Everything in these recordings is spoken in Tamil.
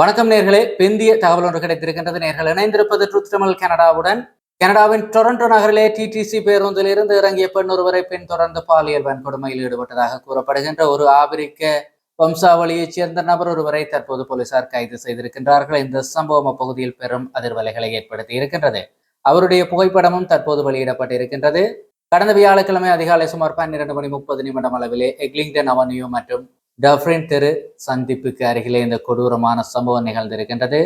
வணக்கம் நேர்களே. பெந்திய தகவல் ஒன்று கிடைத்திருக்கின்றது. நேர்கள் இணைந்திருப்பது ட்ரூத் தமிழ் கனடாவுடன். கனடாவின் டொரண்டோ நகரிலே டிடிசி பேருந்தில் இருந்து இறங்கிய பெண் ஒருவரை பின் தொடர்ந்து பாலியல் வன்கொடுமையில் ஈடுபட்டதாக கூறப்படுகின்ற ஒரு ஆபிரிக்க வம்சாவளியைச் சேர்ந்த நபர் ஒருவரை தற்போது போலீசார் கைது செய்திருக்கின்றார்கள். இந்த சம்பவம் அப்பகுதியில் பெரும் அதிர்வலைகளை ஏற்படுத்தி இருக்கின்றது அவருடைய புகைப்படமும் தற்போது வெளியிடப்பட்டிருக்கின்றது. கடந்த வியாழக்கிழமை அதிகாலை சுமார் பன்னிரண்டு மணி முப்பது நிமிடம் அளவிலே எக்லிங்டன் அவென்யூ மற்றும் டஃப்ரின் தெரு சந்திப்புக்கு அருகிலே இந்த கொடூரமான சம்பவம் நிகழ்ந்திருக்கின்றது.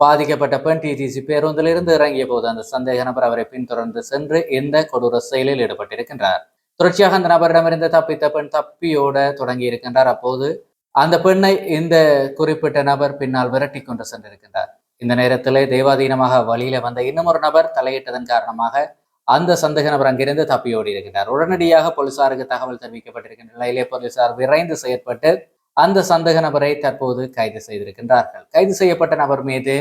பாதிக்கப்பட்ட பெண் டிடிசி பேருந்திலிருந்து இறங்கிய போது அந்த சந்தேக நபர் அவரை பின்தொடர்ந்து சென்று இந்த கொடூர செயலில் ஈடுபட்டிருக்கின்றார். தொடர்ச்சியாக அந்த நபரிடமிருந்து தப்பித்த பெண் தப்பியோட தொடங்கி இருக்கின்றார் அப்போது அந்த பெண்ணை இந்த குறிப்பிட்ட நபர் பின்னால் விரட்டி கொண்டு சென்றிருக்கின்றார். இந்த நேரத்திலே தெய்வாதீனமாக வழியில வந்த இன்னும் ஒரு நபர் தலையிட்டதன் காரணமாக அந்த சந்தேக நபர் அங்கிருந்து தப்பியோடி இருக்கின்றார் உடனடியாக போலீசாருக்கு தகவல் தெரிவிக்கப்பட்டிருக்கின்ற நிலையிலே போலீசார் விரைந்து செயற்பட்டு அந்த சந்தேக நபரை தற்போது கைது செய்திருக்கின்றார்கள். கைது செய்யப்பட்ட நபர் மீது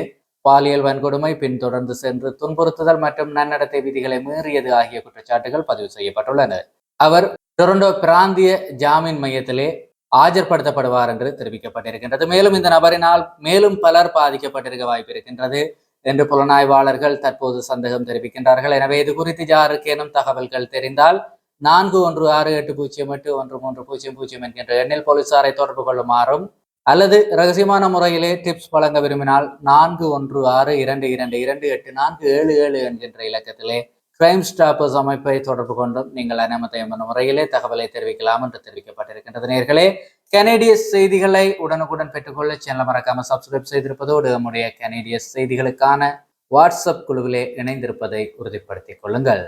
பாலியல் வன்கொடுமை பின்தொடர்ந்து சென்று துன்புறுத்துதல் மற்றும் நன்னடத்தை விதிகளை மீறியது ஆகிய குற்றச்சாட்டுகள் பதிவு செய்யப்பட்டுள்ளன. அவர் டொரண்டோ பிராந்திய ஜாமீன் மையத்திலே ஆஜர்படுத்தப்படுவார் என்று தெரிவிக்கப்பட்டிருக்கின்றது. மேலும் இந்த நபரினால் மேலும் பலர் பாதிக்கப்பட்டிருக்க வாய்ப்பு இருக்கின்றது என்று புலனாய்வாளர்கள் தற்போது சந்தேகம் தெரிவிக்கின்றார்கள். எனவே இது குறித்து யாருக்கேனும் தகவல்கள் தெரிந்தால் நான்கு ஒன்று ஆறு எட்டு பூஜ்ஜியம் எட்டு ஒன்று மூன்று பூஜ்ஜியம் பூஜ்ஜியம் என்கின்ற எண்ணில் போலீசாரை தொடர்பு கொள்ளுமாறும் அல்லது ரகசியமான முறையிலே டிப்ஸ் வழங்க விரும்பினால் நான்கு ஒன்று ஆறு இரண்டு இரண்டு இரண்டு எட்டு நான்கு ஏழு ஏழு என்கின்ற இலக்கத்திலே கிரைம் ஸ்டாப்பர்ஸ் அமைப்பை தொடர்பு கொண்டும் நீங்கள் அனுமதியம் முறையிலே தகவலை தெரிவிக்கலாம் என்று தெரிவிக்கப்பட்டிருக்கின்றது. நேர்களே கனேடிய செய்திகளை உடனுக்குடன் பெற்றுக்கொள்ள சேனலை மறக்காம சப்ஸ்கிரைப் செய்திருப்பதோடு நம்முடைய கனேடிய செய்திகளுக்கான வாட்ஸ்அப் குழுவிலே இணைந்திருப்பதை உறுதிப்படுத்திக் கொள்ளுங்கள்.